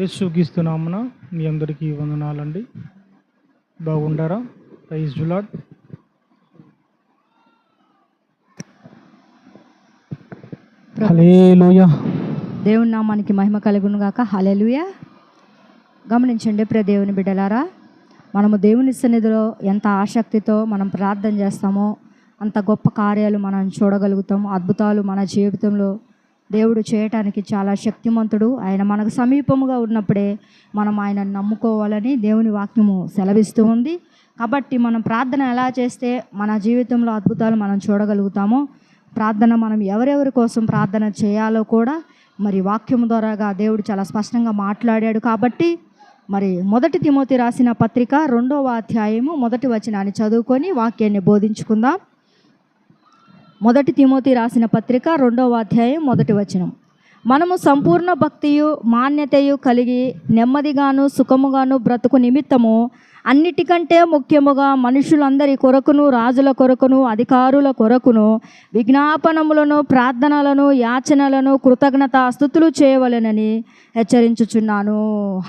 యేసుగిస్తున్నామున మీ అందరికీ వందనాలండి. బాగుండారా? ప్రైజ్ జులాడ్ దేవుని నామానికి మహిమ కలుగును గాక. హలెలుయ గమనించండి ప్రియ దేవుని బిడ్డలారా. మనము దేవుని సన్నిధిలో ఎంత ఆసక్తితో మనం ప్రార్థన చేస్తామో అంత గొప్ప కార్యాలు మనం చూడగలుగుతాం అద్భుతాలు మన జీవితంలో దేవుడు చేయటానికి చాలా శక్తిమంతుడు. ఆయన మనకు సమీపముగా ఉన్నప్పుడే మనం ఆయన నమ్ముకోవాలని దేవుని వాక్యము సెలవిస్తూ ఉంది. కాబట్టి మనం ప్రార్థన ఎలా చేస్తే మన జీవితంలో అద్భుతాలు మనం చూడగలుగుతామో ప్రార్థన మనం ఎవరెవరి కోసం ప్రార్థన చేయాలో కూడా మరి వాక్యం ద్వారాగా దేవుడు చాలా స్పష్టంగా మాట్లాడాడు కాబట్టి మరి మొదటి తిమోతి రాసిన పత్రిక రెండవ అధ్యాయము మొదటి వచనాన్ని చదువుకొని వాక్యాన్ని బోధించుకుందాం. మొదటి తిమోతి రాసిన పత్రిక రెండవ అధ్యాయం మొదటి వచనం. మనము సంపూర్ణ భక్తియు మాన్యతయు కలిగి నెమ్మదిగాను సుఖముగాను బ్రతుకు నిమిత్తము అన్నిటికంటే ముఖ్యముగా మనుషులందరి కొరకును రాజుల కొరకును అధికారుల కొరకును విజ్ఞాపనములను ప్రార్థనలను యాచనలను కృతజ్ఞత స్థుతులు చేయవలెనని హెచ్చరించుచున్నాను.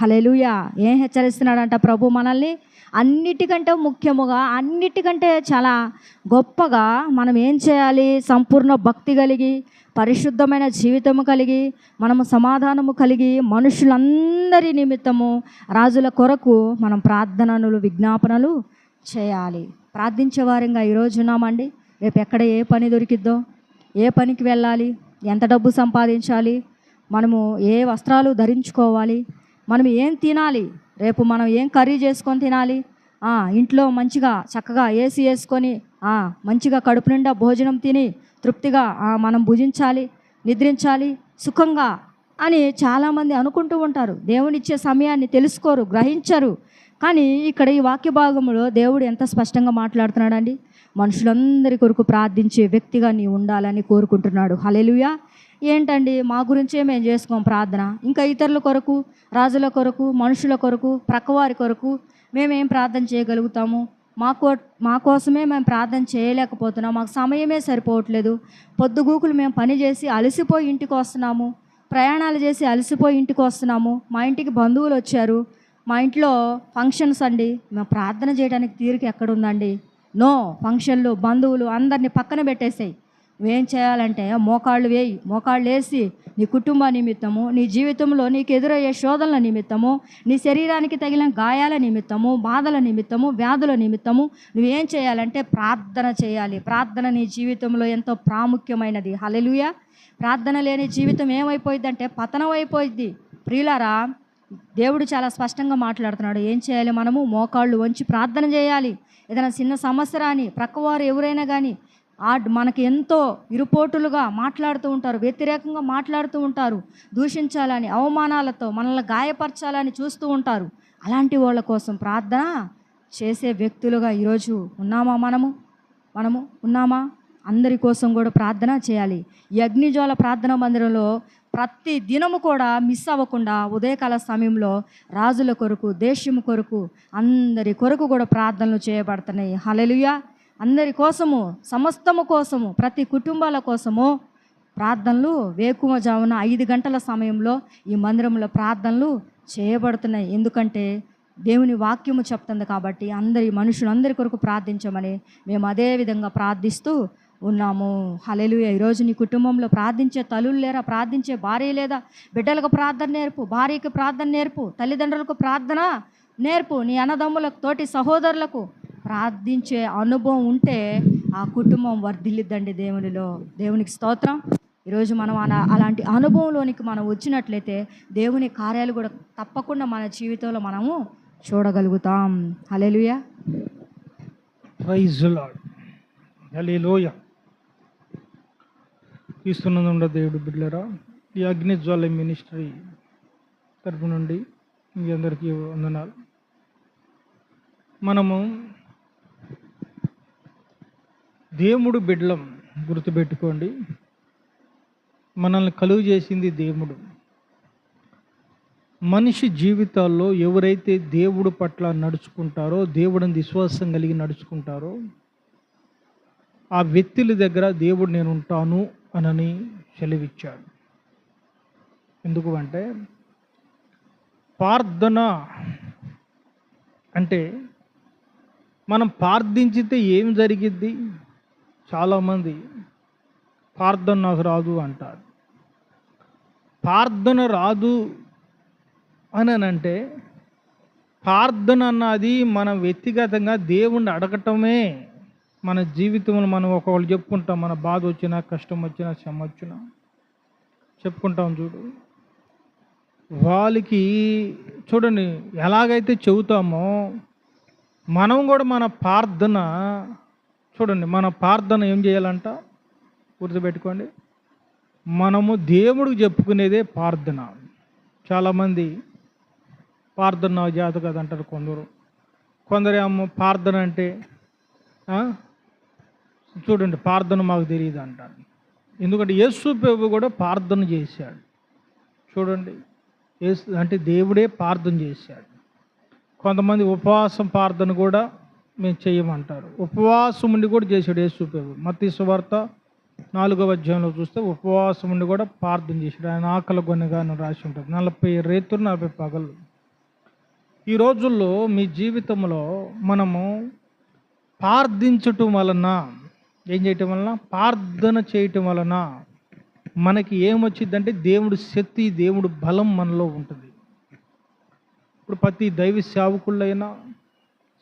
హలెలుయా ఏం హెచ్చరిస్తున్నాడంట ప్రభు మనల్ని? అన్నిటికంటే ముఖ్యముగా అన్నిటికంటే చాలా గొప్పగా మనం ఏం చేయాలి? సంపూర్ణ భక్తి కలిగి పరిశుద్ధమైన జీవితము కలిగి మనము సమాధానము కలిగి మనుషులందరి నిమిత్తము రాజుల కొరకు మనం ప్రార్థనలు విజ్ఞాపనలు చేయాలి. ప్రార్థించే వారంగా ఈరోజు ఉన్నామండి. రేపు ఎక్కడ ఏ పని దొరికిద్దో ఏ పనికి వెళ్ళాలి ఎంత డబ్బు సంపాదించాలి మనము ఏ వస్త్రాలు ధరించుకోవాలి మనం ఏం తినాలి రేపు మనం ఏం కర్రీ చేసుకొని తినాలి? ఇంట్లో మంచిగా చక్కగా ఏసీ వేసుకొని మంచిగా కడుపు నిండా భోజనం తిని తృప్తిగా మనం భుజించాలి నిద్రించాలి సుఖంగా అని చాలామంది అనుకుంటూ ఉంటారు. దేవునిచ్చే సమయాన్ని తెలుసుకోరు గ్రహించరు. కానీ ఇక్కడ ఈ వాక్య భాగంలో దేవుడు ఎంత స్పష్టంగా మాట్లాడుతున్నాడండి? మనుషులందరి కొరకు ప్రార్థించే వ్యక్తిగా నీ ఉండాలని కోరుకుంటున్నాడు. హలెలుయా ఏంటండి మా గురించే మేము చేసుకోం ప్రార్థన. ఇంకా ఇతరుల కొరకు రాజుల కొరకు మనుషుల కొరకు ప్రక్కవారి కొరకు మేమేం ప్రార్థన చేయగలుగుతాము? మా కో మా కోసమే మేము ప్రార్థన చేయలేకపోతున్నాం. మాకు సమయమే సరిపోవట్లేదు. పొద్దుగూకులు మేము పనిచేసి అలసిపోయి ఇంటికి వస్తున్నాము. ప్రయాణాలు చేసి అలసిపోయి ఇంటికి వస్తున్నాము. మా ఇంటికి బంధువులు వచ్చారు. మా ఇంట్లో ఫంక్షన్స్ అండి. మేము ప్రార్థన చేయడానికి తీరిక ఎక్కడుందండి? నో ఫంక్షన్లు బంధువులు అందరినీ పక్కన పెట్టేసాయి. నువ్వేం చేయాలంటే మోకాళ్ళు వేయి. మోకాళ్ళు వేసి నీ కుటుంబ నిమిత్తము నీ జీవితంలో నీకు ఎదురయ్యే శోధనల నిమిత్తము నీ శరీరానికి తగిలిన గాయాల నిమిత్తము బాధల నిమిత్తము వ్యాధుల నిమిత్తము నువ్వేం చేయాలంటే ప్రార్థన చేయాలి. ప్రార్థన నీ జీవితంలో ఎంతో ప్రాముఖ్యమైనది. హలెలుయ ప్రార్థన లేని జీవితం ఏమైపోయిందంటే పతనం అయిపోయింది ప్రియులారా దేవుడు చాలా స్పష్టంగా మాట్లాడుతున్నాడు. ఏం చేయాలి మనము? మోకాళ్ళు వంచి ప్రార్థన చేయాలి. ఏదైనా చిన్న సమస్య రాని ప్రక్కవారు ఎవరైనా కానీ ఆ మనకి ఎంతో ఇరుపోటులుగా మాట్లాడుతూ ఉంటారు వ్యతిరేకంగా మాట్లాడుతూ ఉంటారు దూషించాలని అవమానాలతో మనల్ని గాయపరచాలని చూస్తూ ఉంటారు. అలాంటి వాళ్ళ కోసం ప్రార్థన చేసే వ్యక్తులుగా ఈరోజు ఉన్నామా మనము? మనము ఉన్నామా? అందరి కోసం కూడా ప్రార్థన చేయాలి. ఈ అగ్నిజ్వాల ప్రార్థన మందిరంలో ప్రతి దినము కూడా మిస్ అవ్వకుండా ఉదయకాల సమయంలో రాజుల కొరకు దేశం కొరకు అందరి కొరకు కూడా ప్రార్థనలు చేయబడుతున్నాయి. హలెలుయా అందరి కోసము సమస్తము కోసము ప్రతి కుటుంబాల కోసము ప్రార్థనలు వేకుమ జామున ఐదు గంటల సమయంలో ఈ మందిరంలో ప్రార్థనలు చేయబడుతున్నాయి. ఎందుకంటే దేవుని వాక్యము చెప్తుంది కాబట్టి అందరి మనుషులందరి కొరకు ప్రార్థించమని మేము అదే విధంగా ప్రార్థిస్తూ ఉన్నాము. హలెలు ఈరోజు నీ కుటుంబంలో ప్రార్థించే తల్లులు లేరా? ప్రార్థించే భార్య లేదా? బిడ్డలకు ప్రార్థన నేర్పు భార్యకి ప్రార్థన నేర్పు తల్లిదండ్రులకు ప్రార్థన నేర్పు నీ అన్నదమ్ములకు తోటి సహోదరులకు ప్రార్థించే అనుభవం ఉంటే ఆ కుటుంబం వర్ధిల్లిద్దండి దేవునిలో. దేవునికి స్తోత్రం. ఈరోజు మనం అలా అలాంటి అనుభవంలోనికి మనం వచ్చినట్లయితే దేవుని కార్యాలు కూడా తప్పకుండా మన జీవితంలో మనము చూడగలుగుతాం. హలెలుయా హలేలోయ ఇస్తున్నందుండ దేవుడు బిడ్డలరా ఈ అగ్నిజ్వాల మినిస్ట్రీ తరపు నుండి మీ అందరికీ వందనాలు. మనము దేవుడు బిడ్డలం గుర్తుపెట్టుకోండి. మనల్ని కలుగు చేసింది దేవుడు. మనిషి జీవితాల్లో ఎవరైతే దేవుడు పట్ల నడుచుకుంటారో దేవుడిని విశ్వాసం కలిగి నడుచుకుంటారో ఆ వ్యక్తుల దగ్గర దేవుడు నేను ఉంటాను అనని సెలవిచ్చాడు. ఎందుకు అంటే ప్రార్థన అంటే మనం ప్రార్థించితే ఏం జరిగిద్ది? చాలామంది ప్రార్థన నాకు రాదు అంటారు. ప్రార్థన రాదు అని అంటే ప్రార్థన అన్నది మనం వ్యక్తిగతంగా దేవుణ్ణి అడగటమే. మన జీవితంలో మనం ఒకవేళ చెప్పుకుంటాం మన బాధ వచ్చినా కష్టం వచ్చినా శ్రమ వచ్చినా చెప్పుకుంటాం చూడు. వాళ్ళకి చూడండి ఎలాగైతే చెబుతామో మనం కూడా మన ప్రార్థన చూడండి మన ప్రార్థన ఏం చేయాలంట? గుర్తుపెట్టుకోండి. మనము దేవుడికి చెప్పుకునేదే ప్రార్థన. చాలామంది ప్రార్థన జాత కదా అంటారు కొందరు. కొందరు ఏమో ప్రార్థన అంటే చూడండి ప్రార్థన మాకు తెలియదు అంటారు. ఎందుకంటే యేసు ప్రభు కూడా ప్రార్థన చేశాడు. చూడండి యేసు అంటే దేవుడే ప్రార్థన చేశాడు. కొంతమంది ఉపవాసం ప్రార్థన కూడా మేము చేయమంటారు. ఉపవాసం ఉండి కూడా చేశాడు యేసుప్రభు మత్తి సువార్త నాలుగవ అధ్యాయంలో చూస్తే ఉపవాసం ఉండి కూడా ప్రార్థన చేశాడు. ఆయన ఆకలి కొనగాను రాసి ఉంటుంది నలభై రేతులు నలభై పగలు ఈ రోజుల్లో మీ జీవితంలో మనము ప్రార్థించటం వలన ఏం చేయటం వలన? ప్రార్థన చేయటం వలన మనకి ఏమొచ్చిందంటే దేవుడు శక్తి దేవుడు బలం మనలో ఉంటుంది. ఇప్పుడు ప్రతి దైవ సేవకుళ్ళైనా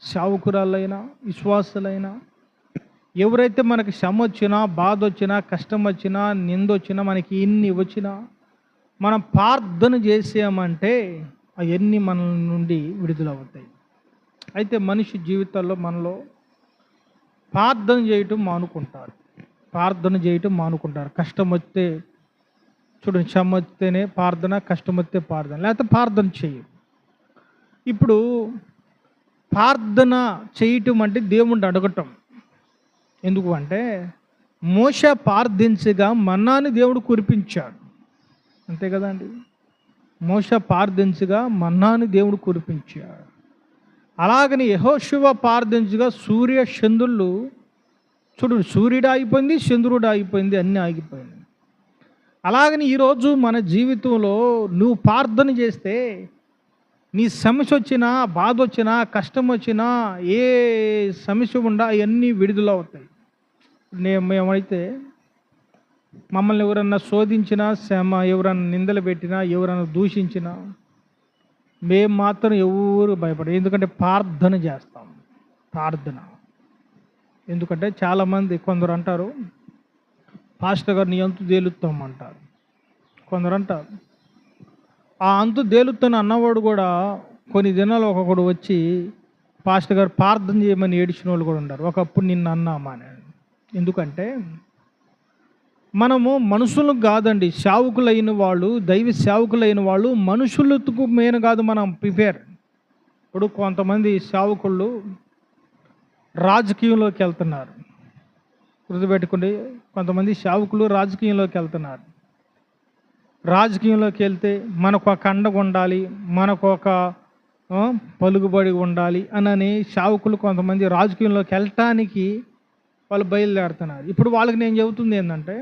సేవకురాలైనా విశ్వాసులైనా ఎవరైతే మనకి శ్రమ వచ్చినా బాధ వచ్చినా కష్టం వచ్చినా నిందొచ్చినా మనకి ఇన్ని వచ్చినా మనం ప్రార్థన చేసామంటే అవన్నీ మన నుండి విడుదలవుతాయి. అయితే మనిషి జీవితాల్లో మనలో ప్రార్థన చేయటం మానుకుంటారు. ప్రార్థన చేయటం మానుకుంటారు. కష్టం వస్తే చూడండి శ్రమ వస్తేనే ప్రార్థన కష్టం వస్తే ప్రార్థన లేకపోతే ప్రార్థన చేయం ఇప్పుడు ప్రార్థన చేయటం అంటే దేవుణ్ణి అడగటం. ఎందుకు అంటే మోస ప్రార్థించగా మన్నాని దేవుడు కురిపించాడు. అంతే కదండి? మోస ప్రార్థించగా మన్నాని దేవుడు కురిపించాడు. అలాగని యహోశివ ప్రార్థించగా సూర్య చంద్రులు చూడు సూర్యుడు ఆగిపోయింది చంద్రుడు ఆగిపోయింది అన్నీ ఆగిపోయింది అలాగని ఈరోజు మన జీవితంలో నువ్వు ప్రార్థన చేస్తే నీ సమస్య వచ్చినా బాధ వచ్చినా కష్టం వచ్చినా ఏ సమస్య ఉండా అవన్నీ విడుదల అవుతాయి. నేను మేమైతే మమ్మల్ని ఎవరన్నా శోధించినా శ్రమ ఎవరన్నా నిందలు పెట్టినా ఎవరన్నా దూషించినా మేము మాత్రం ఎవరు భయపడ ఎందుకంటే ప్రార్థన చేస్తాం. ప్రార్థన. ఎందుకంటే చాలామంది కొందరు అంటారు పాస్టర్ గారిని అంతు తేలుతాం అంటారు కొందరు అంటారు ఆ అంతు దేలుతున్న అన్నవాడు కూడా కొన్ని దినాలు ఒక్కొక్కడు వచ్చి పాస్టర్ గారు ప్రార్థన చేయమని ఏడిచిన వాళ్ళు కూడా ఉన్నారు. ఒకప్పుడు నిన్ను అన్నామా ఎందుకంటే మనము మనుషులకు కాదండి. సేవకులైన వాళ్ళు దైవ సేవకులైన వాళ్ళు మనుషులకు మెయిన్ కాదు మనం ప్రిపేర్. ఇప్పుడు కొంతమంది సేవకుళ్ళు రాజకీయంలోకి వెళ్తున్నారు. గుర్తుపెట్టుకోండి కొంతమంది సేవకులు రాజకీయంలోకి వెళ్తున్నారు. రాజకీయంలోకి వెళ్తే మనకు ఒక అండగా ఉండాలి మనకు ఒక పలుకుబడి ఉండాలి అనని షావుకులు కొంతమంది రాజకీయంలోకి వెళ్ళటానికి వాళ్ళు బయలుదేరుతున్నారు. ఇప్పుడు వాళ్ళకి నేను చెబుతుంది ఏంటంటే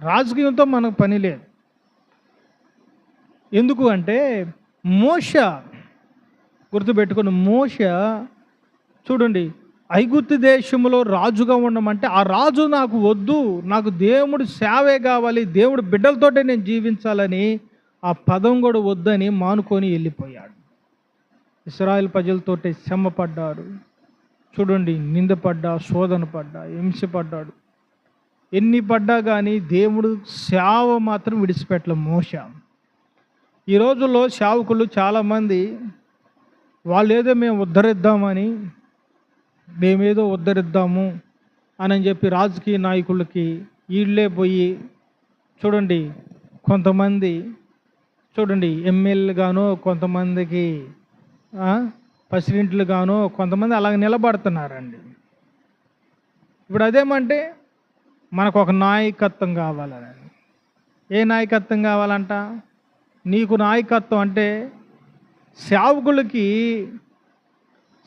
రాజకీయంతో మనకు పని లేదు. ఎందుకు అంటే మోష గుర్తుపెట్టుకుని మోష చూడండి ఐగుప్తు దేశంలో రాజుగా ఉండమంటే ఆ రాజు నాకు వద్దు నాకు దేవుడు సేవే కావాలి దేవుడు బిడ్డలతోటే నేను జీవించాలని ఆ పదం కూడా వద్దని మానుకొని వెళ్ళిపోయాడు. ఇస్రాయల్ ప్రజలతోటే శ్రమపడ్డాడు. చూడండి నిందపడ్డా శోధన పడ్డా హింసపడ్డాడు. ఎన్ని పడ్డా కానీ దేవుడు సేవ మాత్రం విడిచిపెట్టలే మోస ఈ రోజుల్లో సేవకులు చాలామంది వాళ్ళు ఏదో మేము ఉద్ధరిద్దామని మేమేదో ఉద్ధరిద్దాము అని చెప్పి రాజకీయ నాయకులకి వీళ్ళే పోయి చూడండి కొంతమంది చూడండి ఎమ్మెల్యేలుగానో కొంతమందికి ఆ, కొంతమంది అలాగ నిలబడుతున్నారండి. ఇప్పుడు అదేమంటే మనకు ఒక నాయకత్వం కావాలని ఏ నాయకత్వం కావాలంట? నీకు నాయకత్వం అంటే సేవకులకి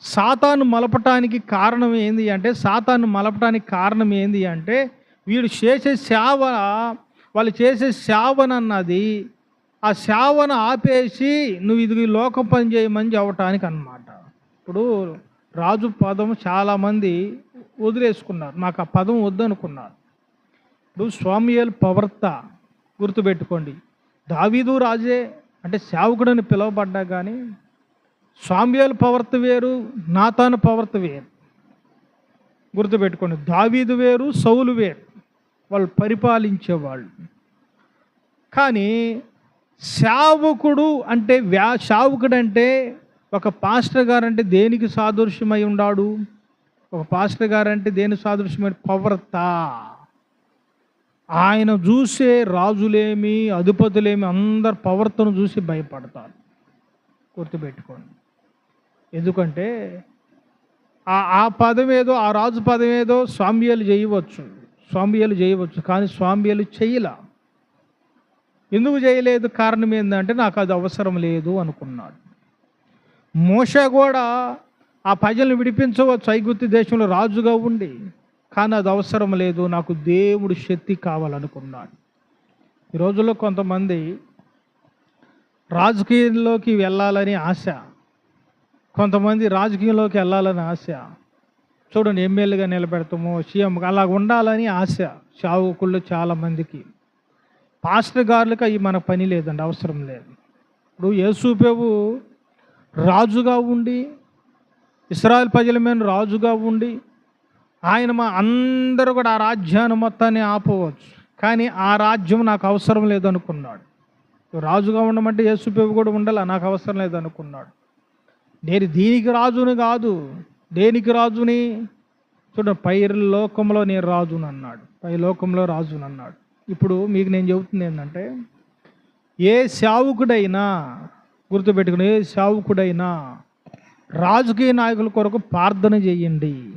సాతాను మలపటానికి కారణం ఏంది అంటే సాతాను మలపటానికి కారణం ఏంది అంటే వీడు చేసే సేవ వాళ్ళు చేసే సేవనన్నది ఆ సేవను ఆపేసి నువ్వు ఇది లోక పని చేయమని చెప్పటానికి అన్నమాట ఇప్పుడు రాజు పదం చాలామంది వదిలేసుకున్నారు. నాకు ఆ పదం వద్దనుకున్నారు. ఇప్పుడు స్వామియల్ పవర్త గుర్తుపెట్టుకోండి. దావీదు రాజే అంటే సేవకుడని పిలువబడ్డా కానీ స్వామ్యాలు పవర్త వేరు నాతాను పవర్త వేరు. గుర్తుపెట్టుకోండి దావీదు వేరు సౌలు వేరు. వాళ్ళు పరిపాలించేవాళ్ళు. కానీ శావకుడు అంటే వ్యా శావకుడు అంటే ఒక పాస్టర్ గారు అంటే దేనికి సాదృశ్యమై ఉన్నాడు ఒక పాస్టర్ గారు అంటే దేని సాదృశ్యమైన పవర్త ఆయన చూసే రాజులేమి అధిపతులేమి అందరు పవర్తను చూసి భయపడతారు. గుర్తుపెట్టుకోండి. ఎందుకంటే ఆ ఆ పదం ఏదో ఆ రాజు పదం ఏదో స్వామ్యాలు చేయవచ్చు. స్వామ్యాలు చేయవచ్చు. కానీ స్వామ్యాలు చేయలా. ఎందుకు చేయలేదు? కారణం ఏంటంటే నాకు అది అవసరం లేదు అనుకున్నాడు. మోష కూడా ఆ ప్రజలను విడిపించవచ్చు. ఐగుప్తి దేశంలో రాజుగా ఉండి. కానీ అది అవసరం లేదు. నాకు దేవుడు శక్తి కావాలనుకున్నాడు. ఈ రోజుల్లో కొంతమంది రాజకీయంలోకి వెళ్ళాలని ఆశ. కొంతమంది రాజకీయంలోకి వెళ్ళాలని ఆశ. చూడండి ఎమ్మెల్యేగా నిలబెడతాము సీఎం అలా ఉండాలని ఆశ సేవకుళ్ళు చాలామందికి పాస్టర్ గారులకు అవి మన పని లేదండి అవసరం లేదు. ఇప్పుడు యేసుప్రభు రాజుగా ఉండి ఇస్రాయల్ ప్రజల మీద రాజుగా ఉండి ఆయన మా అందరూ కూడా ఆ రాజ్యాన్ని మొత్తాన్ని ఆపవచ్చు. కానీ ఆ రాజ్యం నాకు అవసరం లేదనుకున్నాడు. రాజుగా ఉండమంటే యేసుప్రభు కూడా ఉండాలి? నాకు అవసరం లేదనుకున్నాడు. నేను దీనికి రాజుని కాదు దేనికి రాజుని? చూడండి పై లోకంలో నేను రాజుని అన్నాడు పై లోకంలో రాజుని అన్నాడు ఇప్పుడు మీకు నేను చెబుతుంది ఏంటంటే ఏ సేవకుడైనా గుర్తుపెట్టుకుని ఏ సేవకుడైనా రాజకీయ నాయకుల కొరకు ప్రార్థన చేయండి.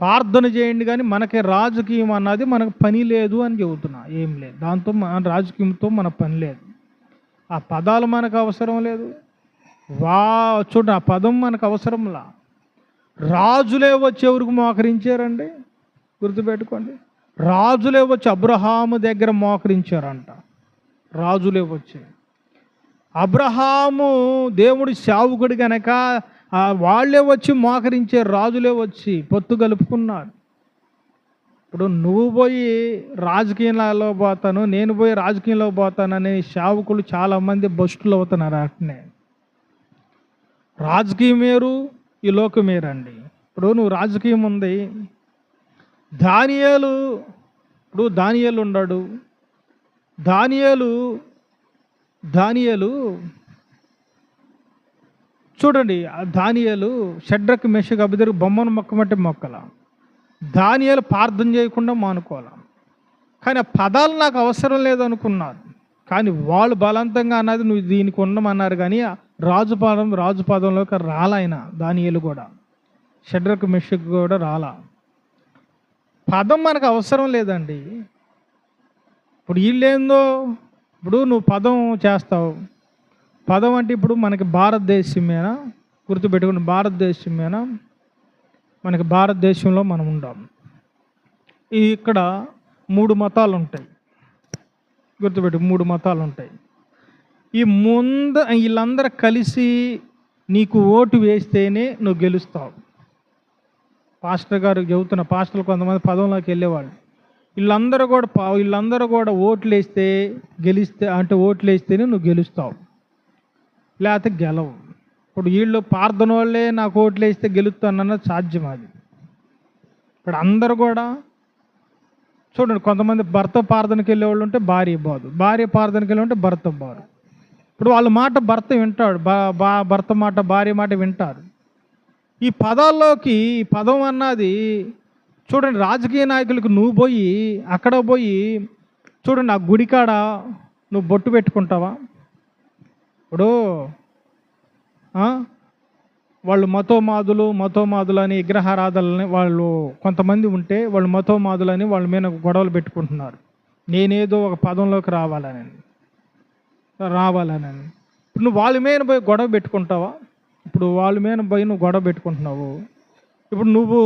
ప్రార్థన చేయండి కానీ మనకి రాజకీయం అన్నది మనకు పని లేదు అని చెబుతున్నా. ఏం లేదు. దాంతో మన రాజకీయంతో మన పని లేదు. ఆ పదాలు మనకు అవసరం లేదు. వా చూడండి ఆ పదం మనకు అవసరంలా. రాజులే వచ్చి ఎవరికి మోకరించారండి? గుర్తుపెట్టుకోండి. రాజులే వచ్చి అబ్రహాము దగ్గర మోకరించారంట. రాజులే వచ్చి. అబ్రహాము దేవుడి సేవకుడు కనుక వాళ్ళే వచ్చి మోకరించే రాజులే వచ్చి పొత్తు కలుపుకున్నారు. ఇప్పుడు నువ్వు పోయి రాజకీయాల్లో పోతాను నేను పోయి రాజకీయంలో పోతానని సేవకులు చాలామంది బస్టులు అవుతున్నారు అట్నే. రాజకీయం వేరు ఈ లోకం వేరండి. ఇప్పుడు నువ్వు రాజకీయం ఉంది. దానియాలు ఇప్పుడు దానియాలు ఉన్నాడు. దానియాలు దానియాలు చూడండి ఆ షడ్రక్ మెషకు అభిదరు బొమ్మను మొక్కమంటే మొక్కల. దానియాలు ప్రార్థన చేయకుండా మానుకోవాలి. కానీ ఆ పదాలు నాకు అవసరం లేదనుకున్నారు కానీ వాళ్ళు బలవంతంగా అన్నది నువ్వు దీనికి ఉండమన్నారు కానీ రాజుపాదం రాజు పదం రాజు కూడా. షడ్రకు మెషక్ కూడా రాలా. పదం మనకు అవసరం లేదండి. ఇప్పుడు వీళ్ళేందో ఇప్పుడు నువ్వు పదం చేస్తావు. పదం అంటే ఇప్పుడు మనకి భారతదేశమేనా? గుర్తుపెట్టుకుని భారతదేశమేనా? మనకి భారతదేశంలో మనం ఉంటాం ఇక్కడ మూడు మతాలు ఉంటాయి గుర్తుపెట్టు మూడు మతాలు ఉంటాయి ఈ ముంద వీళ్ళందరూ కలిసి నీకు ఓటు వేస్తేనే నువ్వు గెలుస్తావు. పాస్టర్ గారు చెబుతున్న పాస్టర్లు కొంతమంది పదంలోకి వెళ్ళేవాళ్ళు. వీళ్ళందరూ కూడా పా- వీళ్ళందరూ కూడా ఓట్లు వేస్తే గెలిస్తే అంటే ఓట్లు వేస్తేనే నువ్వు గెలుస్తావు. లేకపోతే గెలవు. ఇప్పుడు వీళ్ళు పార్థన వాళ్ళే నాకు ఓట్లు వేస్తే గెలుస్తానన్నది సాధ్యం అది. ఇప్పుడు అందరూ కూడా చూడండి కొంతమంది భర్త ప్రార్థనకి వెళ్ళేవాళ్ళు ఉంటే భార్య బాదు. భార్య ప్రార్థనకి వెళ్ళి ఉంటే భర్త బారు. ఇప్పుడు వాళ్ళ మాట భర్త వింటాడు. బా బా- భర్త మాట భార్య మాట వింటారు. ఈ పదాల్లోకి ఈ పదం అన్నది చూడండి రాజకీయ నాయకులకు నువ్వు పోయి అక్కడ పోయి చూడండి ఆ గుడికాడ నువ్వు బొట్టు పెట్టుకుంటావా? ఇప్పుడు వాళ్ళు మతోమాదులు మతోమాదులు అని విగ్రహారాధనని వాళ్ళు కొంతమంది ఉంటే వాళ్ళు మతోమాదులని వాళ్ళ మీద గొడవలు పెట్టుకుంటున్నారు. నేనేదో ఒక పదంలోకి రావాలని. రావాలని ఇప్పుడు నువ్వు వాళ్ళ మీద పోయి గొడవ పెట్టుకుంటావా? ఇప్పుడు వాళ్ళ మీద పోయి నువ్వు గొడవ పెట్టుకుంటున్నావు. ఇప్పుడు నువ్వు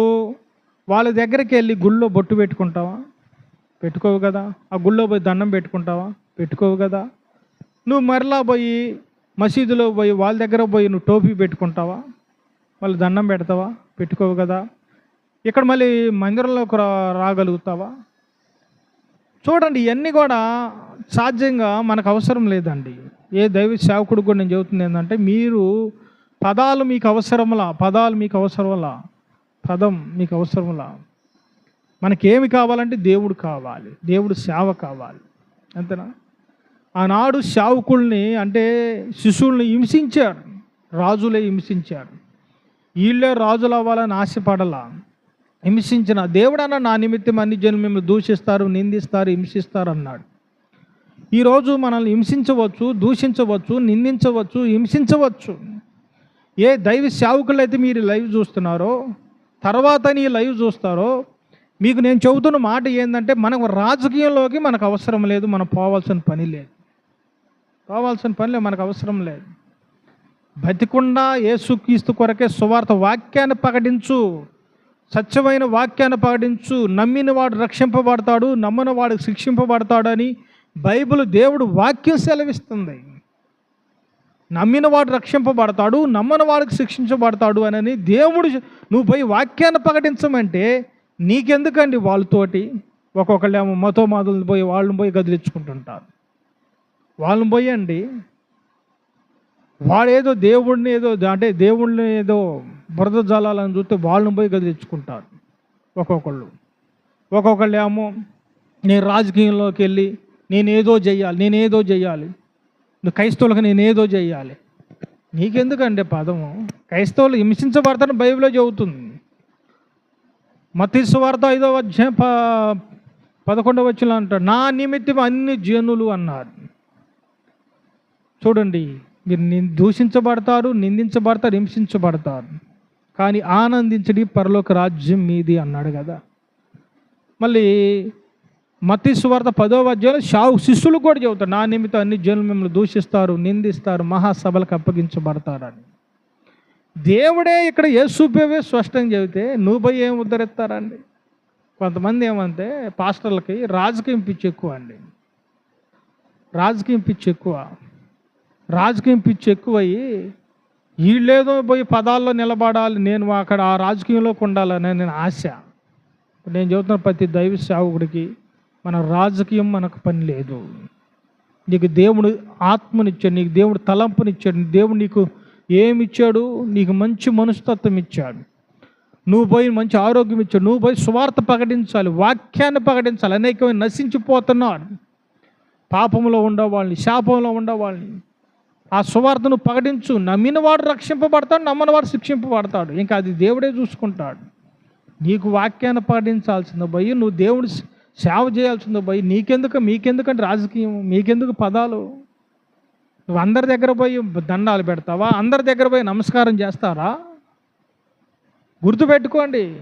వాళ్ళ దగ్గరికి వెళ్ళి గుళ్ళో బొట్టు పెట్టుకుంటావా? పెట్టుకోవు కదా. ఆ గుళ్ళో పోయి దండం పెట్టుకుంటావా? పెట్టుకోవు కదా. నువ్వు మరలా పోయి మసీదులో పోయి వాళ్ళ దగ్గర పోయి నువ్వు టోపీ పెట్టుకుంటావా? మళ్ళీ దండం పెడతావా? పెట్టుకోవు కదా. ఇక్కడ మళ్ళీ మందిరంలోకి రాగలుగుతావా? చూడండి ఇవన్నీ కూడా సాధ్యంగా మనకు అవసరం లేదండి. ఏ దైవ సేవకుడు కూడా నేను చెబుతుంది ఏంటంటే మీరు పదాలు మీకు అవసరంలా పదాలు మీకు అవసరంలా పదం మీకు అవసరంలా మనకేమి కావాలంటే దేవుడు కావాలి దేవుడు సేవ కావాలి. అంతేనా? ఆనాడు సేవకుల్ని అంటే శిశువుల్ని హింసించారు రాజులే హింసించారు. వీళ్ళే రాజులు అవ్వాలని ఆశపడలా. హింసించిన దేవుడన్న నా నిమిత్తం అన్ని జనులు మిమ్మల్ని దూషిస్తారు నిందిస్తారు హింసిస్తారు అన్నాడు. ఈరోజు మనల్ని హింసించవచ్చు దూషించవచ్చు నిందించవచ్చు హింసించవచ్చు. ఏ దైవ సేవకులు అయితే మీరు లైవ్ చూస్తున్నారో తర్వాత నీ లైవ్ చూస్తారో మీకు నేను చెబుతున్న మాట ఏంటంటే మనకు రాజకీయంలోకి మనకు అవసరం లేదు మనం పోవాల్సిన పని లేదు. పోవాల్సిన పని లేదు మనకు అవసరం లేదు. బతికుండా ఏసుక్రీస్తు కొరకే సువార్త వాక్యాన్ని ప్రకటించు. సత్యమైన వాక్యాన్ని పాటించు. నమ్మిన వాడు రక్షింపబడతాడు నమ్మిన వాడు శిక్షింపబడతాడని బైబిల్ దేవుడు వాక్యం సెలవిస్తుంది. నమ్మిన వాడు రక్షింపబడతాడు నమ్మని వాడికి శిక్షించబడతాడు అని దేవుడు నువ్వు పోయి వాక్యాన్ని ప్రకటించమంటే నీకెందుకండి వాళ్ళతోటి? ఒక్కొక్కళ్ళేమో మతో మాదులను పోయి వాళ్ళని పోయి గదిలించుకుంటుంటారు. వాళ్ళని పోయండి. వాడేదో దేవుడిని ఏదో అంటే దేవుడిని ఏదో బురద జాలాలను చూస్తే వాళ్ళని పోయి గదిలించుకుంటారు ఒక్కొక్కళ్ళు ఒక్కొక్కళ్ళు. ఏమో నేను రాజకీయంలోకి వెళ్ళి నేనేదో చెయ్యాలి నేనేదో చెయ్యాలి. నువ్వు క్రైస్తవులకు నేనేదో చెయ్యాలి. నీకెందుకండి పదము? క్రైస్తవులు హింసించబడతారని బైబిల్లో చెబుతుంది. మతీసు వార్త ఐదో అధ్యాయం ప పదకొండవ వచ్చిన అంటాడు నా నిమిత్తం అన్ని జనులు అన్నారు. చూడండి మీరు దూషించబడతారు నిందించబడతారు హింసించబడతారు. కానీ ఆనందించడి పరలోక రాజ్యం మీది అన్నాడు కదా. మళ్ళీ మత్తి సువార్త పదో అధ్యాయంలో షావు శిష్యులు కూడా చెబుతారు నా నిమిత్తం అన్ని జనులు మిమ్మల్ని దూషిస్తారు నిందిస్తారు మహాసభలకు అప్పగించబడతారని. దేవుడే ఇక్కడ యేసుపేవే స్పష్టంగా చెబితే నువ్వు పోయి ఏం ఉద్ధరిస్తారండి? కొంతమంది ఏమంటే పాస్టర్లకి రాజకీయం పిచ్చి ఎక్కువ అండి. రాజకీయం పిచ్చి ఎక్కువ. రాజకీయం పిచ్చి ఎక్కువయ్యి వీళ్ళేదో పోయి పదాల్లో నిలబడాలి. నేను అక్కడ ఆ రాజకీయంలోకి ఉండాలని నేను ఆశ. నేను చెబుతున్న ప్రతి దైవ సేవకుడికి మన రాజకీయం మనకు పని లేదు. నీకు దేవుడు ఆత్మనిచ్చాడు నీకు దేవుడు తలంపునిచ్చాడు దేవుడు నీకు ఏమి ఇచ్చాడు నీకు మంచి మనస్తత్వం ఇచ్చాడు. నువ్వు పోయి మంచి ఆరోగ్యం ఇచ్చాడు. నువ్వు పోయి సువార్త ప్రకటించాలి వాక్యాన్ని ప్రకటించాలి. అనేకమైన నశించిపోతున్నాడు. పాపంలో ఉండేవాళ్ళని శాపంలో ఉండేవాళ్ళని. ఆ సువార్తను ప్రకటించు. నమ్మినవాడు రక్షింపబడతాడు నమ్మనవాడు శిక్షింపబడతాడు. ఇంకా అది దేవుడే చూసుకుంటాడు. నీకు వాక్యాన్ని పాటించాల్సిందో పోయి నువ్వు దేవుడి సేవ చేయాల్సిందో పోయి నీకెందుకు? మీకెందుకంటే రాజకీయం మీకెందుకు పదాలు? నువ్వు అందరి దగ్గర పోయి దండాలు పెడతావా? అందరి దగ్గర పోయి నమస్కారం చేస్తారా? గుర్తుపెట్టుకోండి.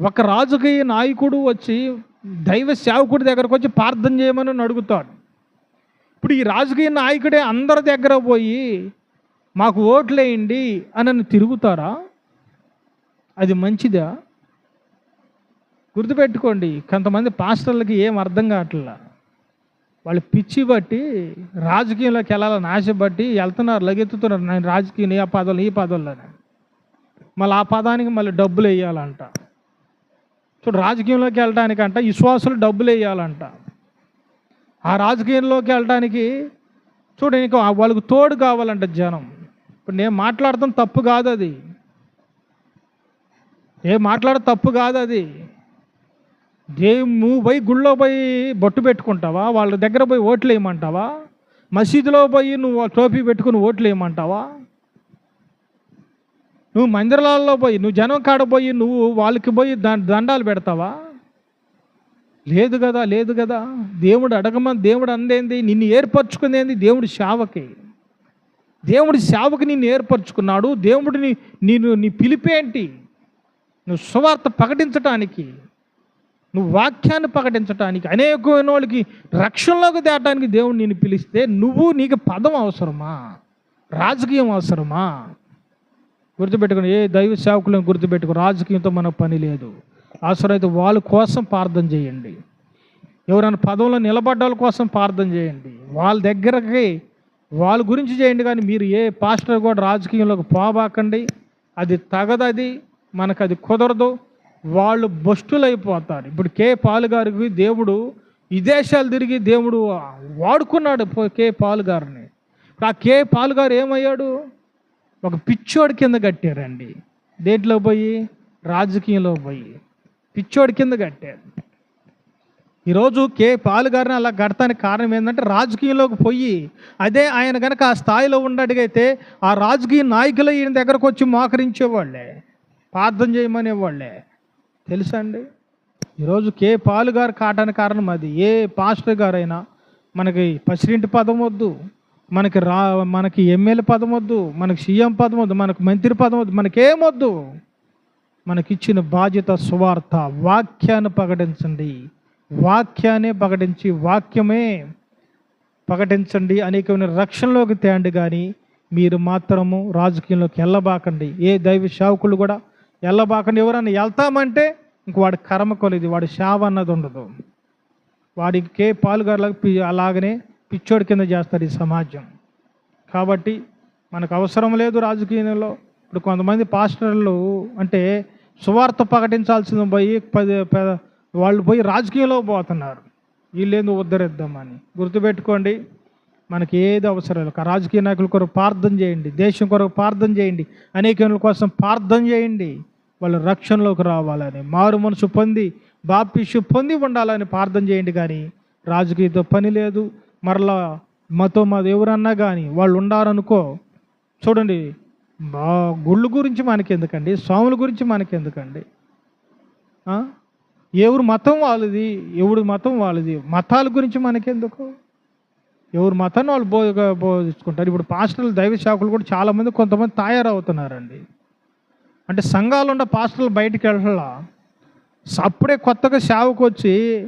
ఒక రాజుకి నాయకుడు వచ్చి దైవ సేవకుడి దగ్గరకు వచ్చి ప్రార్థన చేయమని అడుగుతాడు. ఇప్పుడు ఈ రాజకీయ నాయకుడే అందరి దగ్గర పోయి మాకు ఓట్లేయండి అని తిరుగుతారా? అది మంచిదా? గుర్తుపెట్టుకోండి కొంతమంది పాస్టర్లకి ఏం అర్థం కావట్లా? వాళ్ళు పిచ్చి బట్టి రాజకీయంలోకి వెళ్ళాలని ఆశ బట్టి వెళ్తున్నారు లగెత్తుతున్నారు నేను రాజకీయం ఈ పదవులు ఈ పదవులని మళ్ళీ ఆ పదానికి మళ్ళీ డబ్బులు వేయాలంట. చూడు రాజకీయంలోకి వెళ్ళడానికంట విశ్వాసులు డబ్బులు వేయాలంట. ఆ రాజకీయంలోకి వెళ్ళడానికి చూడండి నీకు వాళ్ళకు తోడు కావాలంట జనం. ఇప్పుడు నేను మాట్లాడటం తప్పు కాదు అది. ఏ మాట్లాడ తప్పు కాదు అది. నువ్వు పోయి గుళ్ళో పోయి బొట్టు పెట్టుకుంటావా? వాళ్ళ దగ్గర పోయి ఓట్లు వేయమంటావా? మసీదులో పోయి నువ్వు టోపీ పెట్టుకుని ఓట్లు వేయమంటావా? నువ్వు మందిరాలలో పోయి నువ్వు జనం కాడ పోయి నువ్వు వాళ్ళకి పోయి ద- దండాలు పెడతావా? లేదు కదా లేదు కదా. దేవుడు అడగమని దేవుడు అందేంది? నిన్ను ఏర్పరచుకునేది దేవుడి సేవకి దేవుడి సేవకి నిన్ను ఏర్పరచుకున్నాడు. దేవుడిని నేను నీ పిలిపేంటి నువ్వు సువార్త ప్రకటించటానికి నువ్వు వాక్యాన్ని ప్రకటించటానికి అనేకమైన వాళ్ళకి రక్షణలోకి తేటానికి దేవుడు నేను పిలిస్తే నువ్వు నీకు పదం అవసరమా? రాజకీయం అవసరమా? గుర్తుపెట్టుకుని ఏ దైవ సేవకులను గుర్తుపెట్టుకో రాజకీయంతో మనకు పని లేదు. అవసరమైతే వాళ్ళ కోసం ప్రార్థన చేయండి. ఎవరైనా పదంలో నిలబడ్డ వాళ్ళ కోసం ప్రార్థన చేయండి. వాళ్ళ దగ్గరకి వాళ్ళ గురించి చేయండి కానీ మీరు ఏ పాస్టర్ కూడా రాజకీయంలోకి పోబాకండి. అది తగదది మనకు అది కుదరదు. వాళ్ళు బొష్టులైపోతారు ఇప్పుడు కే పాలు గారికి దేవుడు విదేశాలు తిరిగి దేవుడు వాడుకున్నాడు కే పాలు గారిని. ఆ కే పాలు గారు ఏమయ్యాడు? ఒక పిచ్చోడి కింద కట్టారండి. దేంట్లో పోయి? రాజకీయంలో పోయి. పిచ్చోడి కింద కట్టారు ఈరోజు కే పాలు గారిని అలా కడతానికి కారణం ఏంటంటే రాజకీయంలోకి పోయి అదే ఆయన కనుక ఆ స్థాయిలో ఉండడిగైతే ఆ రాజకీయ నాయకులు ఈయన దగ్గరకు వచ్చి మోకరించేవాళ్ళే ప్రార్థన చేయమనేవాళ్ళే. తెలుసా అండి? ఈరోజు కే పాలు గారు కాటానికి కారణం అది. ఏ పాస్టర్ గారైనా మనకి పసిరింటి పదం వద్దు మనకి రా మనకి ఎమ్మెల్యే పదం వద్దు మనకి సీఎం పదం వద్దు మనకు మంత్రి పదం వద్దు మనకేమొద్దు మనకిచ్చిన బాధ్యత సువార్త వాక్యాన్ని ప్రకటించండి. వాక్యాన్ని ప్రకటించి వాక్యమే ప్రకటించండి. అనేకమైన రక్షణలోకి తేండి కానీ మీరు మాత్రము రాజకీయంలోకి వెళ్ళబాకండి ఏ దైవ సేవకులు కూడా వెళ్ళబాకండి ఎవరన్నా వెళ్తామంటే ఇంక వాడి కర్మ కొలేదు వాడి సేవ అన్నది ఉండదు. వాడికే పాలుగారులకు పి అలాగనే పిచ్చోడి కింద చేస్తారు ఈ సమాజం. కాబట్టి మనకు అవసరం లేదు రాజకీయంలో ఇప్పుడు కొంతమంది పాస్టర్లు అంటే సువార్త ప్రకటించాల్సింది పోయి పది వాళ్ళు పోయి రాజకీయంలో పోతున్నారు. వీళ్ళేందు ఉద్ధరిద్దామని. గుర్తుపెట్టుకోండి మనకి ఏది అవసరం లేదు. ఒక రాజకీయ నాయకుల కొరకు ప్రార్థన చేయండి దేశం కొరకు ప్రార్థన చేయండి అనేకల కోసం ప్రార్థన చేయండి. వాళ్ళు రక్షణలోకి రావాలని మారు మనసు పొంది బాప్టిషు పొంది ఉండాలని ప్రార్థన చేయండి కానీ రాజకీయతో పని లేదు. మరలా మతో మాది ఎవరన్నా కానీ వాళ్ళు ఉండారనుకో చూడండి మా గుళ్ళు గురించి మనకెందుకండి? స్వాముల గురించి మనకెందుకండి? ఎవరు మతం వాళ్ళది? ఎవడు మతం వాళ్ళది? మతాల గురించి మనకెందుకు? ఎవరు మతాన్ని వాళ్ళు బో బోధించుకుంటారు? ఇప్పుడు పాస్టర్లు దైవ శాఖలు కూడా చాలామంది కొంతమంది తయారవుతున్నారండి. అంటే సంఘాలు ఉన్న పాస్టర్లు బయటికి వెళ్ళాల. అప్పుడే కొత్తగా సేవకు వచ్చి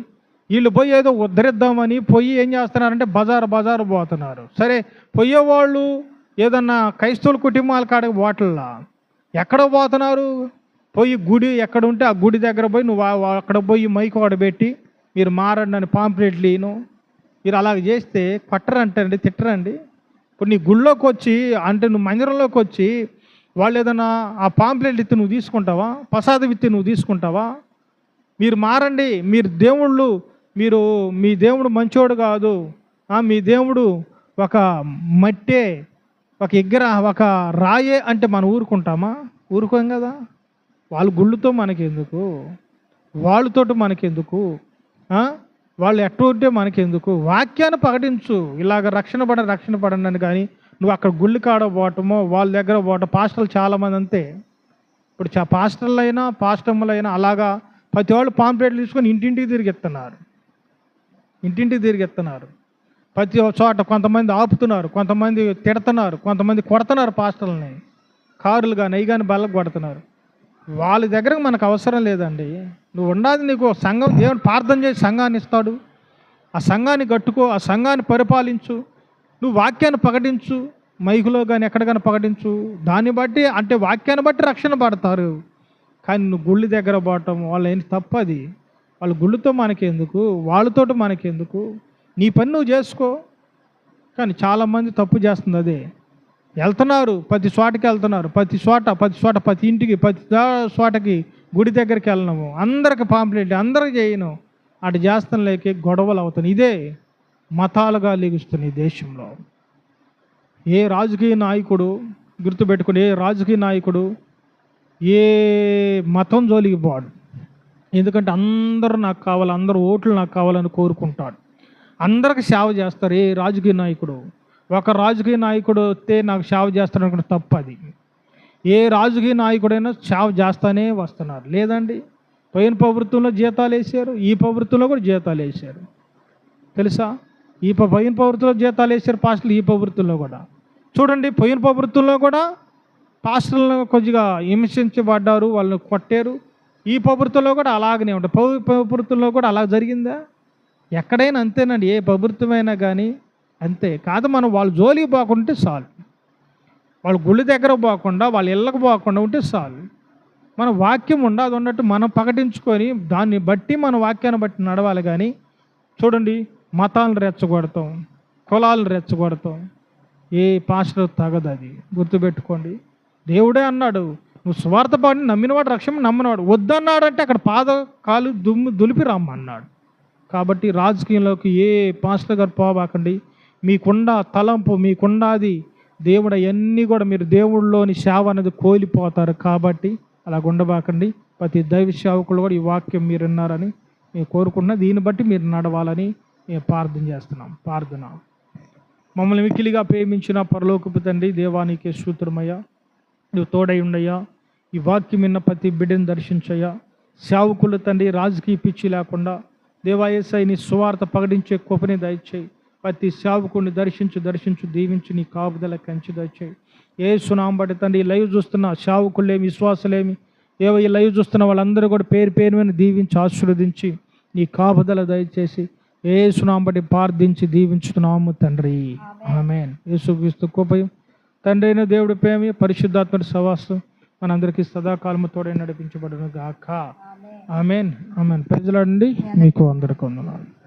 వీళ్ళు పోయి ఏదో ఉద్ధరిద్దామని పోయి ఏం చేస్తున్నారంటే బజారు బజారు పోతున్నారు. సరే పోయేవాళ్ళు ఏదన్నా క్రైస్తవుల కుటుంబాల కాడికి పోవట్లా ఎక్కడ పోతున్నారు? పోయి గుడి ఎక్కడ ఉంటే ఆ గుడి దగ్గర పోయి నువ్వు అక్కడ పోయి మైక్ ఒకటి పెట్టి మీరు మారండి అని పాంప్లెట్లు ఈను మీరు అలాగ చేస్తే కొట్టరంటండి తిట్టరండి. ఇప్పుడు నీ గుళ్ళోకి వచ్చి అంటే నువ్వు మందిరంలోకి వచ్చి వాళ్ళు ఏదైనా ఆ పాంప్లెట్ ఇత్తి నువ్వు తీసుకుంటావా? ప్రసాదం ఇత్తి నువ్వు తీసుకుంటావా? మీరు మారండి మీరు దేవుళ్ళు మీరు మీ దేవుడు మంచోడు కాదు. ఆ, మీ దేవుడు ఒక మట్టే. ఒక ఎగ్గర ఒక రాయే అంటే మనం ఊరుకుంటామా? ఊరుకోం కదా. వాళ్ళ గుళ్ళుతో మనకెందుకు? వాళ్ళతోటి మనకెందుకు? వాళ్ళు ఎట్టు ఉంటే మనకెందుకు? వాక్యాన్ని ప్రకటించు. ఇలాగ రక్షణ పడ రక్షణ పడండి కానీ నువ్వు అక్కడ గుళ్ళు కాడ పోవటమో వాళ్ళ దగ్గర పోవటం పాస్టర్లు చాలామంది అంతే. ఇప్పుడు చా పాస్టర్లు అయినా పాస్టమ్ములైనా అలాగా ప్రతి వాళ్ళు పాంప్లెట్లు తీసుకొని ఇంటింటికి తిరిగిస్తున్నారు ఇంటింటికి తిరిగిస్తున్నారు ప్రతి చోట కొంతమంది ఆపుతున్నారు కొంతమంది తిడుతున్నారు కొంతమంది కొడుతున్నారు పాస్టర్లని. కారులు కానీ అవి కానీ బల్లకు కొడుతున్నారు. వాళ్ళ దగ్గరకు మనకు అవసరం లేదండి. నువ్వు ఉండాలి నీకు సంఘం దేవుని ప్రార్థన చేసి సంఘాన్ని ఇస్తాడు. ఆ సంఘాన్ని కట్టుకో ఆ సంఘాన్ని పరిపాలించు. నువ్వు వాక్యాన్ని ప్రకటించు. మైకులో కానీ ఎక్కడ కానీ ప్రకటించు. దాన్ని బట్టి అంటే వాక్యాన్ని బట్టి రక్షణ పడతారు. కానీ నువ్వు గుళ్ళు దగ్గర పోవటం వాళ్ళు ఏంటి తప్పది? వాళ్ళ గుళ్ళతో మనకెందుకు? వాళ్ళతోటి మనకెందుకు? నీ పని నువ్వు చేసుకో. కానీ చాలామంది తప్పు చేస్తుంది అదే. వెళ్తున్నారు ప్రతి చోటకి వెళ్తున్నారు. ప్రతి చోట ప్రతి చోట ప్రతి ఇంటికి ప్రతి చోటకి గుడి దగ్గరికి వెళ్ళినాము. అందరికి పాంప్లెట్ అందరికి చేయను. అటు చేస్తాను లేక గొడవలు అవుతున్నాయి ఇదే మతాలుగా లెగుస్తుంది ఈ దేశంలో. ఏ రాజకీయ నాయకుడు గుర్తుపెట్టుకుని ఏ రాజకీయ నాయకుడు ఏ మతం జోలికి పోడు. ఎందుకంటే అందరూ నాకు కావాలి అందరూ ఓట్లు నాకు కావాలని కోరుకుంటాడు. అందరికి సేవ చేస్తారు ఏ రాజకీయ నాయకుడు. ఒక రాజకీయ నాయకుడు వస్తే నాకు సేవ చేస్తాడు అనుకుంటే తప్పు అది ఏ రాజకీయ నాయకుడైనా సేవ చేస్తానే వస్తున్నారు. లేదండి పోయిన ప్రభుత్వంలో జీతాలు వేసారు ఈ ప్రభుత్వంలో కూడా జీతాలు వేసారు తెలుసా? ఈ ప- పోయిన ప్రభుత్వంలో జీతాలు వేసారు పాస్టర్లు ఈ ప్రభుత్వంలో కూడా. చూడండి పోయిన ప్రభుత్వంలో కూడా పాస్టర్లను కొద్దిగా హింసించబడ్డారు వాళ్ళని కొట్టారు. ఈ ప్రభుత్వంలో కూడా అలాగనే ఉంటాయి ప్రభుత్వంలో కూడా అలా జరిగిందా? ఎక్కడైనా అంతేనండి ఏ ప్రభుత్వమైనా కానీ అంతే. కాదు మనం వాళ్ళ జోలికి పోకుంటే చాలు. వాళ్ళ గుళ్ళు దగ్గర పోకుండా వాళ్ళ ఇళ్ళకు పోకుండా ఉంటే చాలు. మన వాక్యం ఉండదు ఉన్నట్టు మనం ప్రకటించుకొని దాన్ని బట్టి మన వాక్యాన్ని బట్టి నడవాలి కానీ చూడండి మతాలను రెచ్చగొడతాం కులాలను రెచ్చగొడతాం. ఏ పాస్టర్ తగదు అది. గుర్తుపెట్టుకోండి. దేవుడే అన్నాడు నువ్వు స్వార్థపాడిని నమ్మినవాడు రక్షణ నమ్మినవాడు. వద్దన్నాడంటే అక్కడ పాద కాలు దుమ్ము దులిపి రమ్మన్నాడు. కాబట్టి రాజకీయంలోకి ఏ పాస్టర్ గారు పోబాకండి. మీకుండ తలంపు మీకుండాది దేవుడు అవన్నీ కూడా మీరు దేవుడిలోని సేవ అనేది కోల్పోతారు కాబట్టి అలా ఉండబాకండి. ప్రతి దైవ సేవకులు కూడా ఈ వాక్యం మీరు విన్నారని మేము కోరుకుంటున్నా. దీన్ని బట్టి మీరు నడవాలని మేము ప్రార్థన చేస్తున్నాం. ప్రార్థన. మమ్మల్ని మిక్కిలిగా ప్రేమించిన పరలోకపు తండ్రి దేవానికి సూత్రమయ్యా నువ్వు తోడై ఉండయ్యా. ఈ వాక్యం విన్న ప్రతి బిడ్డను దర్శించయ్యా. సేవకులు తండ్రి రాజకీయ పిచ్చి లేకుండా దేవాయసాయి నీ సువార్త ప్రకటించే కృపని దయచేయి. ప్రతి సేవకుడిని దర్శించు దర్శించు దీవించి నీ కాపుదల కంచి దయచేయి. ఏ సునాం బట్టి తండ్రి ఈ లైవ్ చూస్తున్న సేవకులేమి విశ్వాసులేమి ఏవో ఈ లైవ్ చూస్తున్న వాళ్ళందరూ కూడా పేరు పేరు మీద దీవించి ఆశీర్వదించి నీ కాపుదల దయచేసి ఏ సునాం బట్టి ప్రార్థించి దీవించుతున్నాము తండ్రి. ఆమెన్. యేసుక్రీస్తు కృపయం. తండ్రి అయిన దేవుడి ప్రేమి పరిశుద్ధాత్మ సవాసం మనందరికీ సదాకాలము తోడే నడిపించబడును గాక. ఆమెన్. ఆమెన్. ప్రజలండి మీకు అందరికీ వందనాలు.